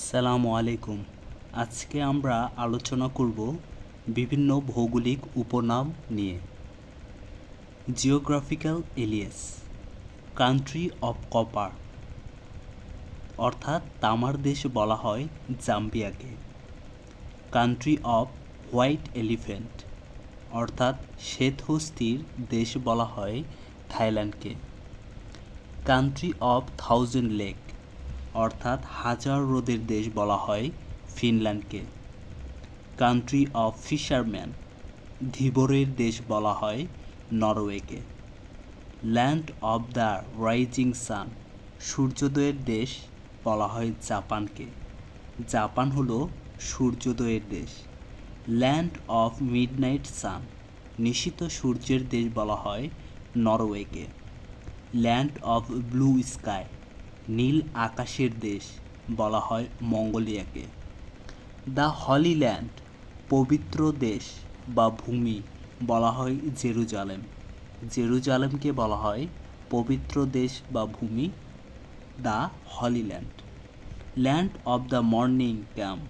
আসসালামু আলাইকুম। আজকে আমরা আলোচনা করব বিভিন্ন ভৌগোলিক উপনাম নিয়ে। Geographical alias country of copper অর্থাৎ তামার দেশ বলা হয় জাম্বিয়াকে। কান্ট্রি অফ হোয়াইট এলিফ্যান্ট অর্থাৎ শ্বেতহস্তির দেশ বলা হয় থাইল্যান্ডকে। কান্ট্রি অফ থাউজেন্ড লেক অর্থাৎ হাজার রোদের দেশ বলা হয় ফিনল্যান্ডকে। কান্ট্রি অফ ফিশারম্যান ধীবরের দেশ বলা হয় নরওয়েকে। Land of the rising sun সূর্যোদয়ের দেশ বলা হয় জাপানকে। জাপান হলো সূর্যোদয়ের দেশ। ল্যান্ড অফ মিডনাইট সান নিশিত সূর্যের দেশ বলা হয় নরওয়েকে। ল্যান্ড অফ ব্লু স্কাই নীল আকাশের দেশ বলা হয় মঙ্গোলিয়াকে। দ্য হলি ল্যান্ড, পবিত্র দেশ বা ভূমি বলা হয় জেরুজালেম। জেরুজালেমকে বলা হয় পবিত্র দেশ বা ভূমি। The holy land land of the morning camp,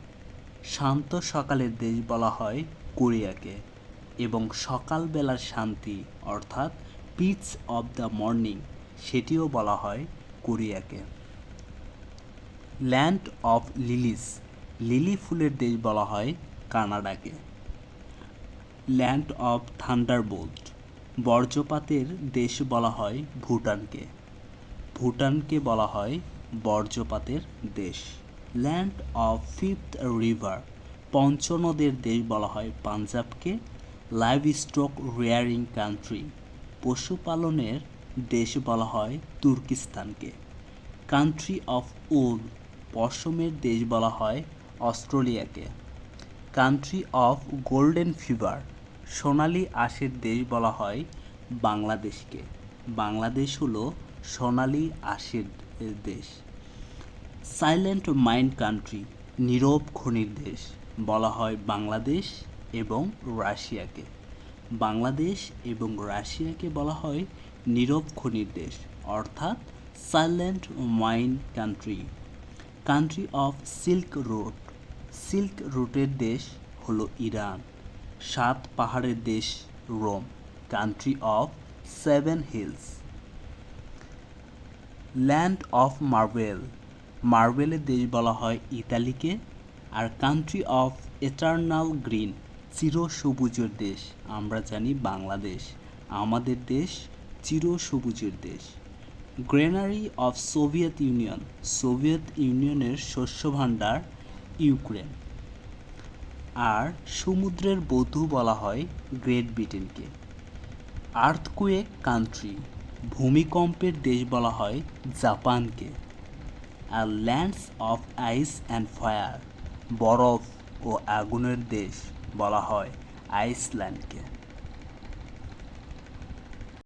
শান্ত সকালের দেশ বলা হয় কোরিয়াকে এবং সকালবেলার শান্তি অর্থাৎ পিচ অফ দ্য মর্নিং, সেটিও বলা হয় কোরিয়াকে। ল্যান্ড অফ লিলিস, লিলি ফুলের দেশ বলা হয় কানাডাকে। ল্যান্ড অফ থান্ডারবোল্ট, বর্জ্যপাতের দেশ বলা হয় ভুটানকে। ভুটানকে বলা হয় বর্জ্যপাতের দেশ। ল্যান্ড অফ ফিফথ রিভার, পঞ্চনদের দেশ বলা হয় পাঞ্জাবকে। লাইভ স্টক রেয়ারিং কান্ট্রি, পশুপালনের দেশ বলা হয় তুর্কিস্তানকে। কান্ট্রি অফ উল পশমের দেশ বলা হয় অস্ট্রেলিয়াকে। কান্ট্রি অফ গোল্ডেন ফিভার সোনালি আঁশের দেশ বলা হয় বাংলাদেশকে। বাংলাদেশ হলো সোনালি আঁশের দেশ। সাইলেন্ট মাইন্ড কান্ট্রি নীরব খনির দেশ বলা হয় বাংলাদেশ এবং রাশিয়াকে। বাংলাদেশ এবং রাশিয়াকে বলা হয় নীরব খনির দেশ, অর্থাৎ silent mine country country of silk road silk রুটের দেশ হলো ইরান, সাত পাহাড়ের দেশ Rome country of seven hills land of marble মার্বেলের দেশ বলা হয় ইতালিকে, আর কান্ট্রি অফ এটার্নাল গ্রিন চির সবুজের দেশ, আমরা জানি বাংলাদেশ, আমাদের দেশ চির সবুজের দেশ। Granary of Soviet Union, Soviet ইউনিয়নের শস্য ভাণ্ডার ইউক্রেন। আর সমুদ্রের বধূ বলা হয় গ্রেট ব্রিটেনকে। আর্থকুয়েক কান্ট্রি, ভূমিকম্পের দেশ বলা হয় জাপানকে। আর lands of ice and fire, বরফ ও আগুনের দেশ বলা হয় আইসল্যান্ডকে।